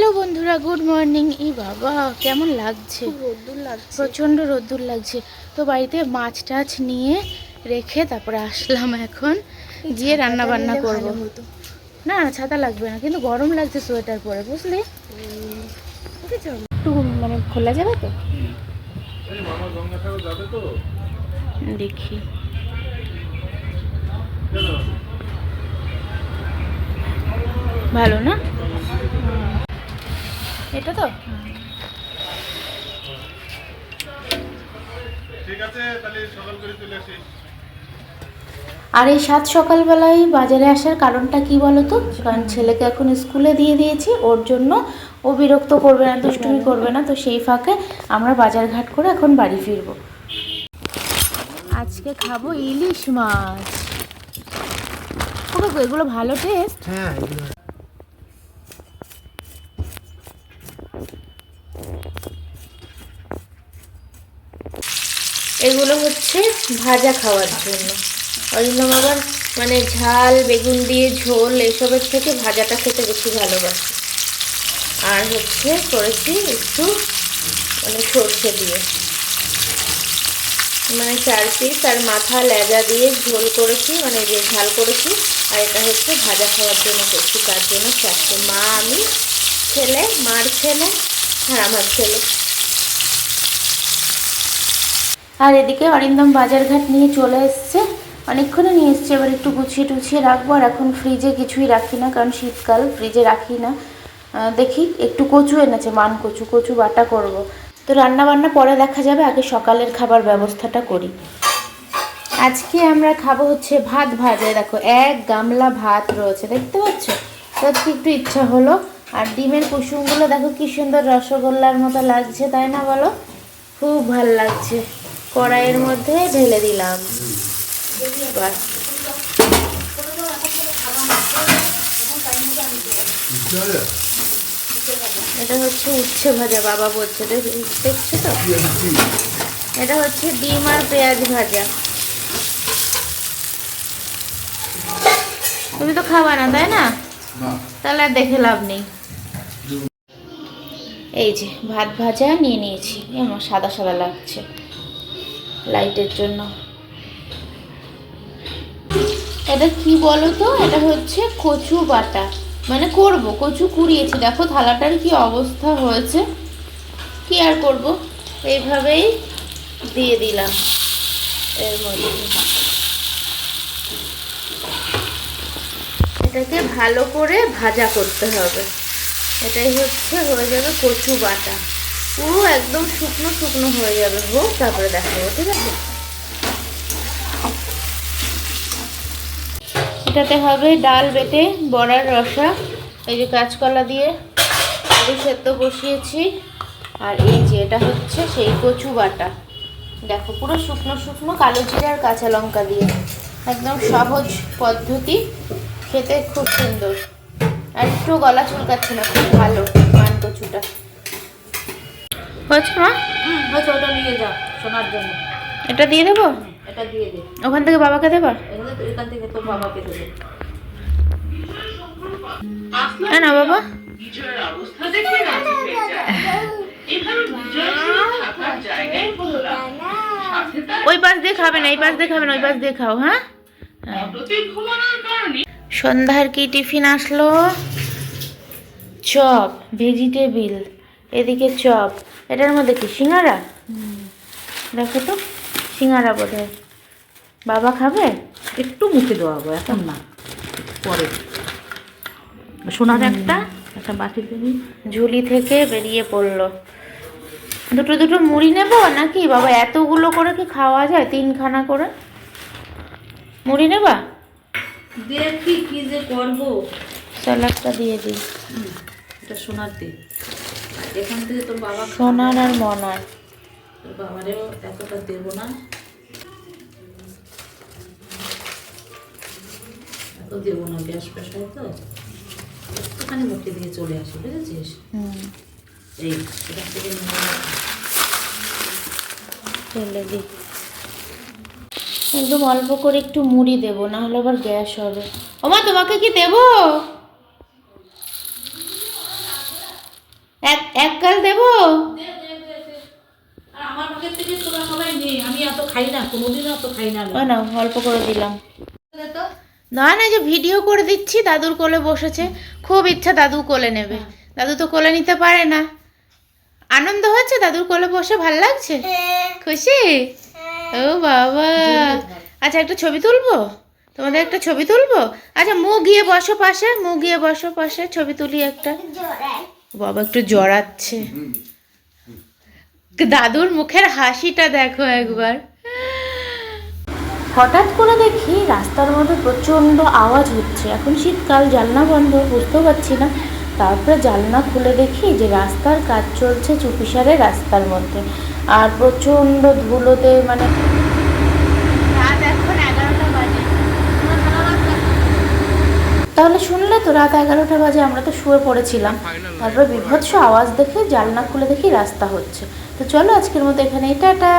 Hello বন্ধুরা good morning. ই বাবা কেমন লাগছে? রোদ্দুর লাগছে। প্রচণ্ড রোদ্দুর লাগছে। তো বাড়িতে মাছ টাছ নিয়ে রেখে তারপরে আসলাম এখন। গিয়ে রান্না বান্না করব। না না ছাতা লাগবে না কিন্তু গরম লাগছে সোয়েটার পরে বুঝলি? একটু মানে খোলা যাবে তো? দেখি। ভালো না? এটা তো? ঠিক আছে তাহলে সকাল করে চলে আসিস আর এই সাত সকালবেলায় বাজারে আসার কারণটা কি বলো তো কারণ ছেলেকে এখন স্কুলে দিয়ে দিয়েছি ওর জন্য ও বিরক্ত করবে না দুষ্টুমি করবে না তো সেই ফাঁকে আমরা বাজার ঘাট করে এখন বাড়ি ফিরবো। আজকে খাব ইলিশ মাছ। এগুলো ভালো টেস্ট হ্যাঁ এগুলো হচ্ছে ভাজা খাওয়ার জন্য। অরিন্দম আবার মানে ঝাল, বেগুন দিয়ে ঝোল, এসবের থেকে ভাজাটা খেতে বেশি ভালোবাসে। আর হচ্ছে করেছি একটু মানে সর্ষে দিয়ে। মানে চার পিস আর মাথা লেজা দিয়ে ঝোল করেছি মানে যে ঝাল করেছি, আর এটা হচ্ছে ভাজা খাওয়ার জন্য করছি। তার জন্য চারটে। মা আমি ছেলে, মার ছেলে হ্যাঁ আমার ছেলে। আর এদিকে অরিন্দম বাজারঘাট নিয়ে চলে এসছে। অনেকক্ষণে নিয়ে এসছে, এবার একটু গুছিয়ে টুছিয়ে রাখব। আর এখন ফ্রিজে কিছুই রাখি না, কারণ শীতকাল ফ্রিজে রাখি না। দেখি একটু কচু এনেছে, মান কচু কচু বাটা করব। তো রান্না বান্না পরে দেখা যাবে, আগে সকালের খাবার ব্যবস্থাটা করি। আজকে আমরা খাব হচ্ছে ভাত ভাজা। দেখো, এক গামলা ভাত রয়েছে, দেখতে পাচ্ছ? আজকে একটু ইচ্ছা হলো। আর ডিমের কুসুমগুলো দেখো কি সুন্দর রসগোল্লার মতো লাগছে, তাই না বলো? খুব ভালো লাগছে। কড়াইয়ের মধ্যে ঢেলে দিলাম। এটা হচ্ছে উচ্ছে ভাজা বাবা বলছে। দেখ- দেখছ তো? এটা হচ্ছে ডিম আর পেঁয়াজ ভাজা। তুমি তো খাবা না তাই না? তাহলে আর দেখে লাভ নেই। এই যে ভাত ভাজা নিয়ে নিয়েছি। আমার সাদা সাদা লাগছে। লাইটের জন্য। এটা কি বলো তো এটা হচ্ছে কচু বাটা। মানে করব, কচু কুড়িয়েছি। দেখো থালাটার কি অবস্থা হয়েছে। কি আর করব? এইভাবেই দিয়ে দিলাম। এর মধ্যে। এটাকে ভালো করে ভাজা করতে হবে। এটাই হচ্ছে হয়ে যাবে কচু বাটা। পুরো একদম শুকনো শুকনো হয়ে যাবে। হোক, তারপরে দেখাবো ঠিক আছে? এটাতে হবে ডাল বেটে বড়ার রসা, এই যে কাঁচকলা দিয়ে আলু সেদ্ধ বসিয়েছি। আর এই যে এটা হচ্ছে সেই কচু বাটা। দেখো, পুরো শুকনো শুকনো কালো জিরে আর কাঁচা লঙ্কা দিয়ে। একদম সহজ পদ্ধতি, খেতে খুব সুন্দর। আর একটু গলা চুলকাচ্ছে না, খুব ভালো। হয়েছে মা? হয়তো ওটা নিয়ে যা শোনার জন্য। এটা দিয়ে দেবো? এটা দিয়ে দে। ওখান থেকে বাবাকে দেবা? এখান থেকে তোর বাবাকে দেবে। না বাবা। ওই পাশ দিয়ে খাবে না এই পাশ দিয়ে খাবে না ওই পাশ দিয়ে খাও হ্যাঁ? হ্যাঁ। সন্ধ্যার কি টিফিন আসলো? চপ ভেজিটেবিল এদিকে চপ। এটার মধ্যে কি সিঙ্গারা? দেখো তো সিঙ্গারা বোধ বাবা খাবে? একটু মুখে দেওয়াবো এখন না। পরে। সোনার একটা একটা বাটি ঝুলি থেকে বেরিয়ে পড়ল। দুটো দুটো মুড়ি নেব নাকি? বাবা এতগুলো করে কি খাওয়া যায়? তিনখানা করে? মুড়ি নেবা? দেখি কি যে করব। স্যালাডটা দিয়ে দিই। এটা সোনার দে। আর এখান থেকে তোর বাবা। সোনার আর মনার। তোর বাবারেও এতটা দেবো না। এত দেবো না গ্যাস পেশায় তো। একটুখানি মুখে দিয়ে চলে আসি বুঝেছিস? হুম। এই এখান থেকে ফেলে দিই একদম অল্প করে একটু মুড়ি দেবো না হলে আবার গ্যাস হবে। ওমা তোমাকে কি দেবো? এক এক গাল দেবো? না অল্প করে দিলাম। না না যে ভিডিও করে দিচ্ছি দাদুর কোলে বসেছে। খুব ইচ্ছা দাদু কোলে নেবে। দাদু তো কোলে নিতে পারে না। আনন্দ হচ্ছে দাদুর কোলে বসে ভালো লাগছে? খুশি? ও বাবা। আচ্ছা একটা ছবি তুলবো? তোমাদের একটা ছবি তুলবো? আচ্ছা মুখ গিয়ে বসো পাশে মু গিয়ে বসো পাশে ছবি তুলি একটা। বাবা একটু জড়াচ্ছে। দাদুর মুখের হাসিটা দেখো একবার। হঠাৎ করে দেখি রাস্তার মধ্যে প্রচণ্ড আওয়াজ হচ্ছে। এখন শীতকাল, জানলা বন্ধ, বুঝতেও পারছি না। তারপরে জানলা খুলে দেখি যে রাস্তার কাজ চলছে চুপিসারে রাস্তার মধ্যে। আর প্রচণ্ড ধুলোতে মানে রাত এখন এগারোটা বাজে তাহলে শুনলে তো রাত এগারোটা বাজে, আমরা তো শুয়ে পড়েছিলাম। তারপর বিভৎস আওয়াজ দেখে জালনা খুলে দেখি রাস্তা হচ্ছে। তো চলো আজকের মতো এখানেই, টাটা!